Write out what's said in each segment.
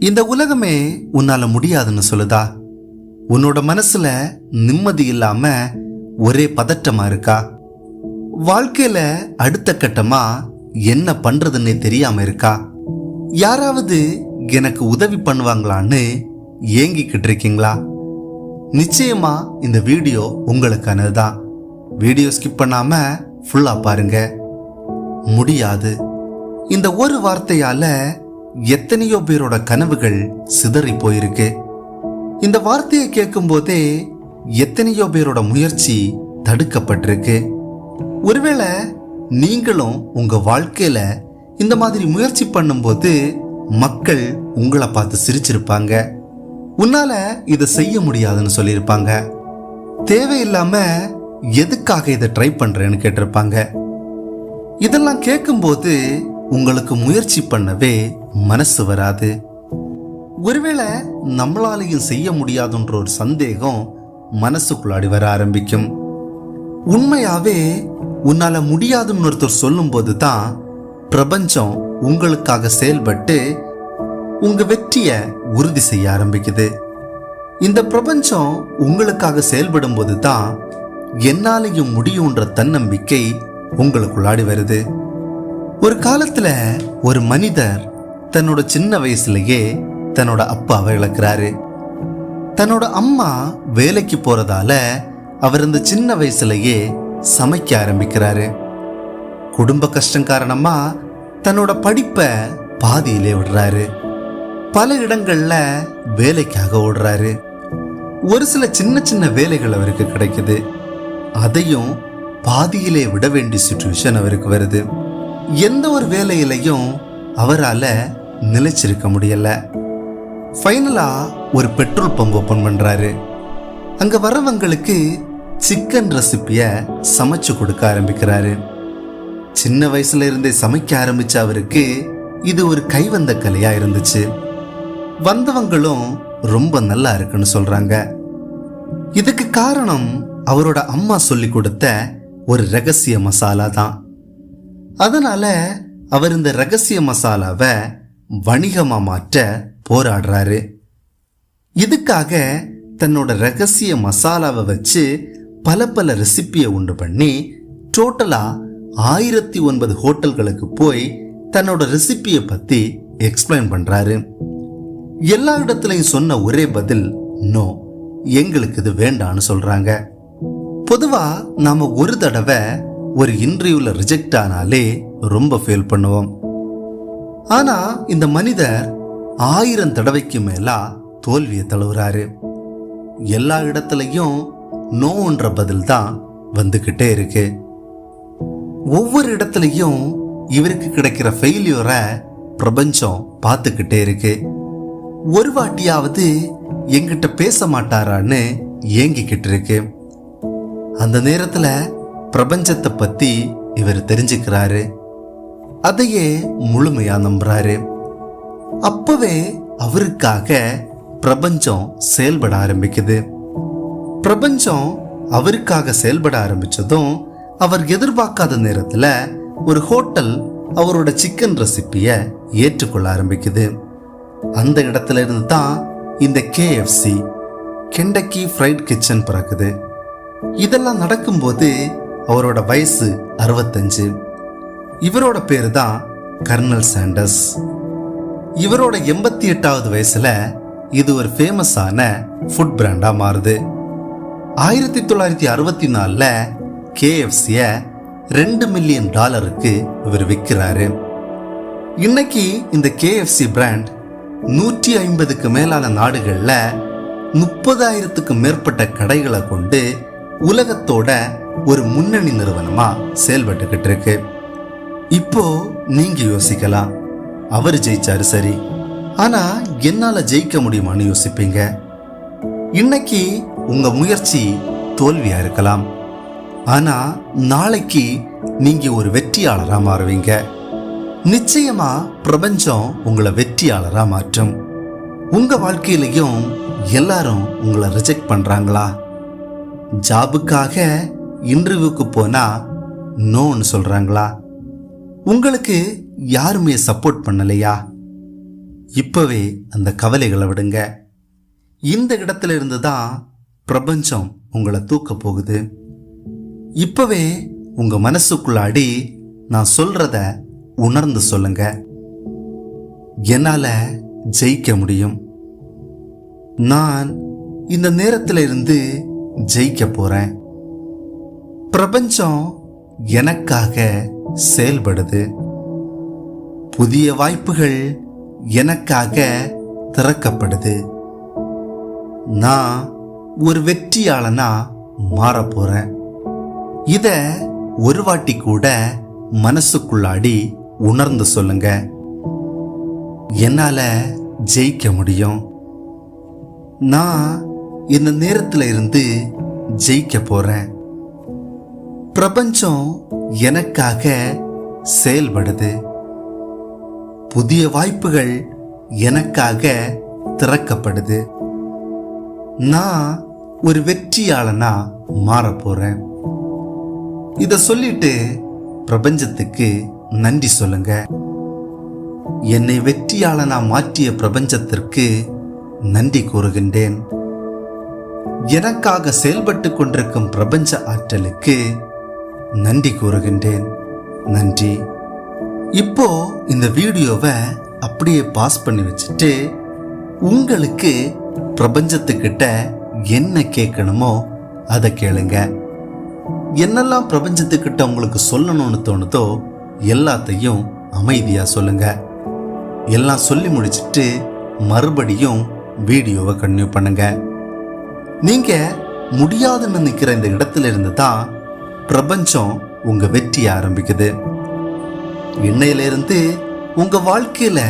இந்த உலகமே உன்னால முடியாதுன்னு சொல்லுதா? உன்னோட மனசுல நிம்மதி இல்லாம ஒரே பதட்டமா இருக்கா? வாழ்க்கையில அடுத்த கட்டமா என்ன பண்றதுன்னே தெரியாம இருக்கா? யாராவது எனக்கு உதவி பண்ணுவாங்களான்னு ஏங்கிக்கிட்டு இருக்கீங்களா? நிச்சயமா இந்த வீடியோ உங்களுக்கானது தான் வீடியோ ஸ்கிப் பண்ணாம ஃபுல்லா பாருங்க. முடியாது. இந்த ஒரு வார்த்தையால எத்தனையோ பேரோட கனவுகள் சிதறி போயிருக்கு. இந்த வார்த்தையை கேட்கும் போதே எத்தனையோ பேரோட முயற்சி தடுக்கப்பட்டிருக்கு. ஒருவேளை நீங்களும் உங்க வாழ்க்கையில இந்த மாதிரி முயற்சி பண்ணும்போது மக்கள் உங்களை பார்த்து சிரிச்சிருப்பாங்க. உன்னால இதை செய்ய முடியாதுன்னு சொல்லியிருப்பாங்க. தேவையில்லாம எதுக்காக இதை ட்ரை பண்றேன்னு கேட்டிருப்பாங்க. இதெல்லாம் கேட்கும்போது உங்களுக்கு முயற்சி பண்ணவே மனசு வராது. ஒருவேளை நம்மளாலையும் செய்ய முடியாதுன்ற ஒரு சந்தேகம் மனசுக்குள்ளாடி வர ஆரம்பிக்கும். உண்மையாவே உன்னால முடியாதுன்னு ஒருத்தர் சொல்லும்போது தான் பிரபஞ்சம் உங்களுக்காக செயல்பட்டு உங்க வெற்றிய உறுதி செய்ய ஆரம்பிக்குது. இந்த பிரபஞ்சம் உங்களுக்காக செயல்படும் போது தான் என்னாலையும் முடியுன்ற தன்னம்பிக்கை உங்களுக்குள்ளாடி வருது. ஒரு காலத்துல ஒரு மனிதர் தன்னோட சின்ன வயசுலயே தன்னோட அப்பாவை இழக்கிறாரு. தன்னோட அம்மா வேலைக்கு போறதால அவர் இந்த சின்ன வயசுலயே சமைக்க ஆரம்பிக்கிறாரு. குடும்ப கஷ்டம் காரணமா தன்னோட படிப்பை பாதியிலே விடுறாரு. பல இடங்கள்ல வேலைக்காக ஓடுறாரு. ஒரு சில சின்ன சின்ன வேலைகள் அவருக்கு கிடைக்குது. அதையும் பாதியிலே விட வேண்டிய சுச்சுவேஷன் அவருக்கு வருது. எந்த ஒரு வேலையிலையும் அவரால் நிலைச்சிருக்க முடியல. ஃபைனலாக ஒரு பெட்ரோல் பம்ப் ஓப்பன் பண்ணுறாரு அங்கே வரவங்களுக்கு சிக்கன் ரெசிப்பியை சமைச்சு கொடுக்க ஆரம்பிக்கிறாரு. சின்ன வயசுல இருந்தே சமைக்க ஆரம்பிச்ச அவருக்கு இது ஒரு கைவந்த கலையா இருந்துச்சு. வந்தவங்களும் ரொம்ப நல்லா இருக்குன்னு சொல்றாங்க. இதுக்கு காரணம் அவரோட அம்மா சொல்லி கொடுத்த ஒரு ரகசிய மசாலா தான். அதனால அவர் இந்த ரகசிய மசாலாவை வணிகமா மாற்ற போராடுறாரு. இதுக்காக தன்னோட ரகசிய மசாலாவை வச்சு பல பல ரெசிப்பியை உண்டு பண்ணி டோட்டலாக ஆயிரத்தி ஒன்பது ஹோட்டல்களுக்கு போய் தன்னோட ரெசிபியை பற்றி எக்ஸ்பிளைன் பண்ணுறாரு எல்லா இடத்துலையும் சொன்ன ஒரே பதில் நோ எங்களுக்கு இது வேண்டான்னு சொல்கிறாங்க பொதுவாக நாம் ஒரு தடவை ஒரு இன்டர்வியூவில் ரிஜெக்ட் ஆனாலே ரொம்ப ஃபீல் பண்ணுவோம். ஆனால் இந்த மனிதர் ஆயிரம் தடவைக்கு மேலா தோல்வியை தழுவுறாரு. எல்லா இடத்துலையும் நோன்ற பதில் தான் வந்துக்கிட்டே இருக்கு. ஒவ்வொரு இடத்துலையும் இவருக்கு கிடைக்கிற ஃபெயிலியரை பிரபஞ்சம் பார்த்துக்கிட்டே இருக்கு. ஒரு வாட்டியாவது எங்கிட்ட பேச மாட்டாரான்னு ஏங்கிக்கிட்டு இருக்கு. அந்த நேரத்தில் பிரபஞ்சத்தை பத்தி இவர் தெரிஞ்சுக்கிறாரு. அதையே முழுமையா நம்புறாரு. அப்பவே அவருக்காக பிரபஞ்சம் செயல்பட ஆரம்பிக்குது. பிரபஞ்சம் அவருக்காக செயல்பட ஆரம்பிச்சதும் அவர் எதிர்பார்க்காத நேரத்துல ஒரு ஹோட்டல் அவரோட சிக்கன் ரெசிப்பிய ஏற்றுக்கொள்ள ஆரம்பிக்குது. அந்த இடத்துல இருந்து தான் இந்த கேஎஃப்சி கெண்டக்கி ஃப்ரைட் கிச்சன் பிறக்குது. இதெல்லாம் நடக்கும்போது அவரோட வயசு அறுபத்தஞ்சு. இவரோட பேர் தான் கர்னல் சாண்டர்ஸ். இவரோட எண்பத்தி எட்டாவது வயசுல இது ஒரு ஃபேமஸான ஃபுட் பிராண்டா மாறுது. ஆயிரத்தி தொள்ளாயிரத்தி அறுபத்தி நாலில் கேஎஃப்சியை ரெண்டு மில்லியன் டாலருக்கு இவர் விற்கிறாரு இன்னைக்கு இந்த கேஎஃப்சி பிராண்ட் நூற்றி ஐம்பதுக்கு மேலான நாடுகளில் முப்பதாயிரத்துக்கு மேற்பட்ட கடைகளை கொண்டு உலகத்தோட ஒரு முன்னணி நிறுவனமா செயல்பட்டுக்கிட்டு இருக்கு இப்போ நீங்க யோசிக்கலாம். அவர் ஜெயிச்சாரு சரி. ஆனா என்னால ஜெயிக்க முடியுமான்னு யோசிப்பீங்க? இன்னைக்கு உங்க முயற்சி தோல்வியா இருக்கலாம். ஆனா நாளைக்கு நீங்க ஒரு வெற்றியாளரா மாறுவீங்க. நிச்சயமா பிரபஞ்சம் உங்களை வெற்றியாளரா மாற்றும். உங்க வாழ்க்கையிலையும் எல்லாரும் உங்களை ரிஜெக்ட் பண்றாங்களா? ஜாபுக்காக இன்டர்வியூக்கு போனா நோன்னு சொல்றாங்களா? உங்களுக்கு யாருமே சப்போர்ட் பண்ணலையா? இப்பவே அந்த கவலைகளை விடுங்க. இந்த இடத்துல இருந்து தான் பிரபஞ்சம் உங்களை தூக்க போகுது. இப்பவே உங்க மனசுக்குள்ள அடி நான் சொல்றத உணர்ந்து சொல்லுங்க. என்னால ஜெயிக்க முடியும். நான் இந்த நேரத்தில் இருந்து ஜெயிக்க போறேன். பிரபஞ்சம் எனக்காக செயல்படுது. புதிய வாய்ப்புகள் எனக்காக திறக்கப்படுது. நான் ஒரு வெற்றியாளனா மாறப் போறேன். இத ஒரு வாட்டி கூட மனசுக்குள்ளாடி உணர்ந்து சொல்லுங்க. என்னால ஜெயிக்க முடியும். நான் இந்த நேரத்தில் இருந்து ஜெயிக்க போறேன். பிரபஞ்சம் எனக்காக செயல்படுது. புதிய வாய்ப்புகள் எனக்காக திறக்கப்படுது. நான் ஒரு வெற்றியாளனா மாறப் போறேன். இத சொல்லிட்டு பிரபஞ்சத்துக்கு நன்றி சொல்லுங்க. என்னை வெற்றியாளனா மாற்றிய பிரபஞ்சத்திற்கு நன்றி கூறுகின்றேன். எனக்காக செயல்பட்டு கொண்டிருக்கும் பிரபஞ்ச ஆற்றலுக்கு நன்றி கூறுகின்றேன். நன்றி. இப்போ இந்த வீடியோவை அப்படியே பாஸ் பண்ணி வச்சுட்டு உங்களுக்கு பிரபஞ்சத்துக்கிட்ட என்ன கேட்கணுமோ அதை கேளுங்க. என்னெல்லாம் பிரபஞ்சத்துக்கிட்ட உங்களுக்கு சொல்லணும்னு தோணுதோ எல்லாத்தையும் அமைதியாக சொல்லுங்க. எல்லாம் சொல்லி முடிச்சிட்டு மறுபடியும் வீடியோவை கன்டினியூ பண்ணுங்கள் நீங்க முடியாதுன்னு நிற்கிற இந்த இடத்துல இருந்து தான் பிரபஞ்சம் உங்க வெற்றியை ஆரம்பிக்குது. இன்னையிலிருந்து உங்க வாழ்க்கையில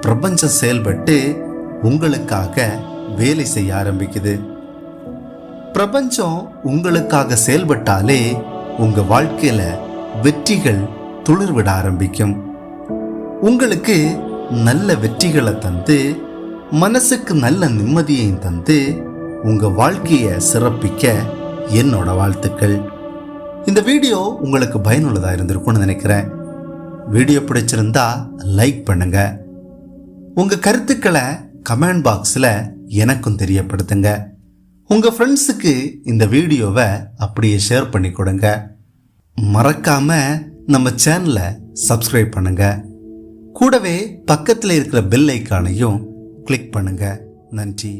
பிரபஞ்சம் செயல்பட்டு உங்களுக்காக வேலை செய்ய ஆரம்பிக்குது. பிரபஞ்சம் உங்களுக்காக செயல்பட்டாலே உங்க வாழ்க்கையில வெற்றிகள் துளிர்விட ஆரம்பிக்கும். உங்களுக்கு நல்ல வெற்றிகளை தந்து மனசுக்கு நல்ல நிம்மதியையும் தந்து உங்கள் வாழ்க்கையை சிறப்பிக்க என்னோட வாழ்த்துக்கள். இந்த வீடியோ உங்களுக்கு பயனுள்ளதாக இருந்திருக்கும்னு நினைக்கிறேன். வீடியோ பிடிச்சிருந்தா லைக் பண்ணுங்க. உங்கள் கருத்துக்களை கமெண்ட் பாக்ஸில் எனக்கும் தெரியப்படுத்துங்க. உங்கள் ஃப்ரெண்ட்ஸுக்கு இந்த வீடியோவை அப்படியே ஷேர் பண்ணி கொடுங்க. மறக்காம நம்ம சேனலை சப்ஸ்கிரைப் பண்ணுங்க. கூடவே பக்கத்தில் இருக்கிற பெல் ஐக்கானையும் கிளிக் பண்ணுங்க. நன்றி.